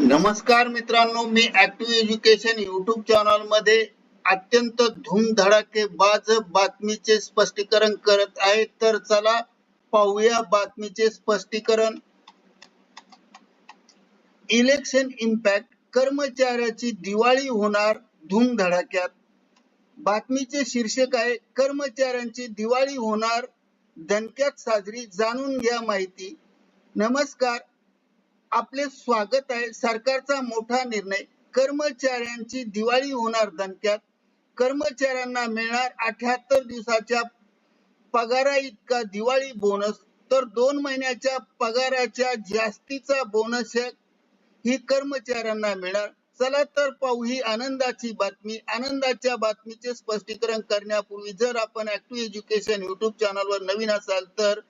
नमस्कार मित्रांनो मी ऍक्टिव्ह एज्युकेशन युट्यूब चॅनलमध्ये अत्यंत धूमधडाकेबाज बातमीचे स्पष्टीकरण करत आहे. तर चला पाहूया बातमीचे स्पष्टीकरण. इलेक्शन इम्पॅक्ट कर्मचाऱ्याची दिवाळी होणार धूमधडाक्यात. बातमीचे शीर्षक आहे कर्मचाऱ्यांची दिवाळी होणार दणक्यात साजरी जाणून घ्या माहिती. नमस्कार आपले स्वागत आहे. सरकारचा मोठा निर्णय कर्मचाऱ्यांची दिवाळी होणार दणक्यात. कर्मचाऱ्यांना मिळणार अठ्याहत्तर दिवसाच्या पगारा इतका दिवाळी बोनस तर दोन महिन्याच्या पगाराच्या जास्तीचा बोनस ही कर्मचाऱ्यांना मिळणार. चला तर पाहू ही आनंदाची बातमी. आनंदाच्या बातमीचे स्पष्टीकरण करण्यापूर्वी जर आपण ऍक्टिव्ह एज्युकेशन युट्यूब चॅनलवर नवीन असाल तर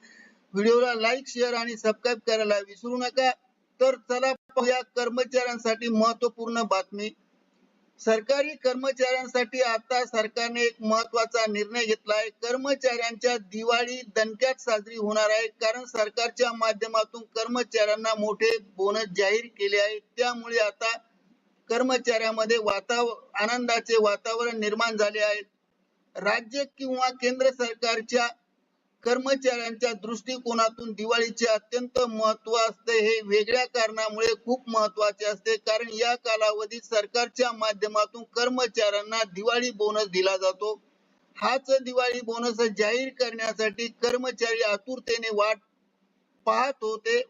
व्हिडिओला लाईक शेअर आणि सबस्क्राईब करायला विसरू नका. तर चला पाहूया कर्मचाऱ्यांसाठी महत्त्वपूर्ण बातमी. सरकारी कर्मचाऱ्यांसाठी आता सरकारने एक महत्त्वाचा निर्णय घेतला आहे कर्मचाऱ्यांच्या दिवाळी दणक्यात साजरी होणार आहे. कारण सरकारच्या माध्यमातून कर्मचाऱ्यांना मोठे बोनस जाहीर केले आहे त्यामुळे आता कर्मचाऱ्यांमध्ये वातावरण आनंदाचे वातावरण निर्माण झाले आहे. राज्य किंवा केंद्र सरकारच्या कर्मचाऱ्यांच्या दृष्टिकोनातून दिवाळीचे अत्यंत महत्त्व असते. हे वेगळ्या कारणामुळे खूप महत्त्वाचे असते. कारण या कालावधीत सरकारच्या माध्यमातून कर्मचाऱ्यांना दिवाळी बोनस दिला जातो. हाच दिवाळी बोनस जाहीर करण्यासाठी कर्मचारी आतुरतेने वाट पाहत होते.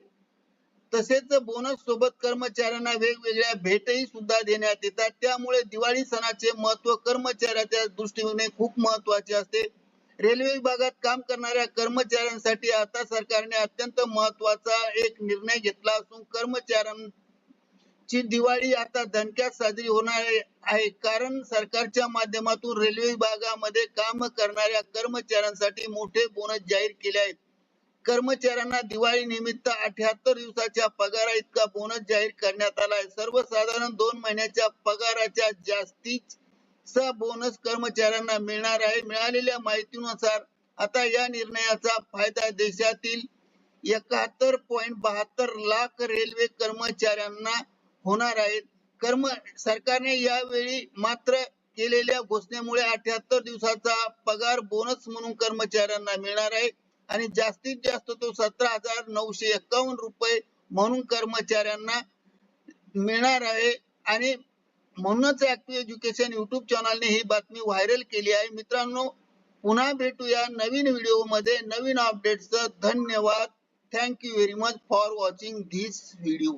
तसेच बोनस सोबत कर्मचाऱ्यांना वेगवेगळ्या भेटही सुद्धा देण्यात येतात. त्यामुळे दिवाळी सणाचे महत्त्व कर्मचाऱ्याच्या दृष्टीने खूप महत्त्वाचे असते. रेल्वे विभागात काम करणाऱ्या कर्मचाऱ्यांसाठी आता सरकारने अत्यंत महत्त्वाचा एक निर्णय घेतला असून कर्मचाऱ्यांची दिवाळी आता धनक्यात साजरी होणार आहे. कारण सरकारच्या माध्यमातून रेल्वे विभागामध्ये काम करणाऱ्या कर्मचाऱ्यांसाठी मोठे बोनस जाहीर केले आहेत. कर्मचाऱ्यांना दिवाळी निमित्त अठ्याहत्तर दिवसाच्या पगारा इतका बोनस जाहीर करण्यात आला आहे. सर्वसाधारण दोन महिन्याच्या पगाराच्या जास्तीच चा बोनस कर्मचाऱ्यांना मिळणार आहे. मिळालेल्या माहितीनुसार आता या निर्णयाचा फायदा देशातील एकाहत्तर पॉईंट बहात्तर लाख रेल्वे कर्मचाऱ्यांना होणार आहे. कर्म सरकारने यावेळी मात्र केलेल्या घोषणेमुळे अठ्याहत्तर दिवसाचा पगार बोनस म्हणून कर्मचाऱ्यांना मिळणार आहे आणि जास्तीत जास्त तो सतरा हजार नऊशे एकावन्न रुपये म्हणून कर्मचाऱ्यांना मिळणार आहे आणि म्हणूनच ऍक्टिव्ह एज्युकेशन युट्यूब चॅनलने ही बातमी व्हायरल केली आहे. मित्रांनो पुन्हा भेटूया नवीन व्हिडिओमध्ये नवीन अपडेट्स धन्यवाद. Thank you very much for watching this video